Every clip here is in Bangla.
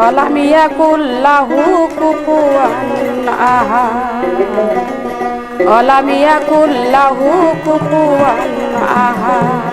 ولم يكن له كفوا أحد ولم يكن له كفوا أحد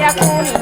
يكن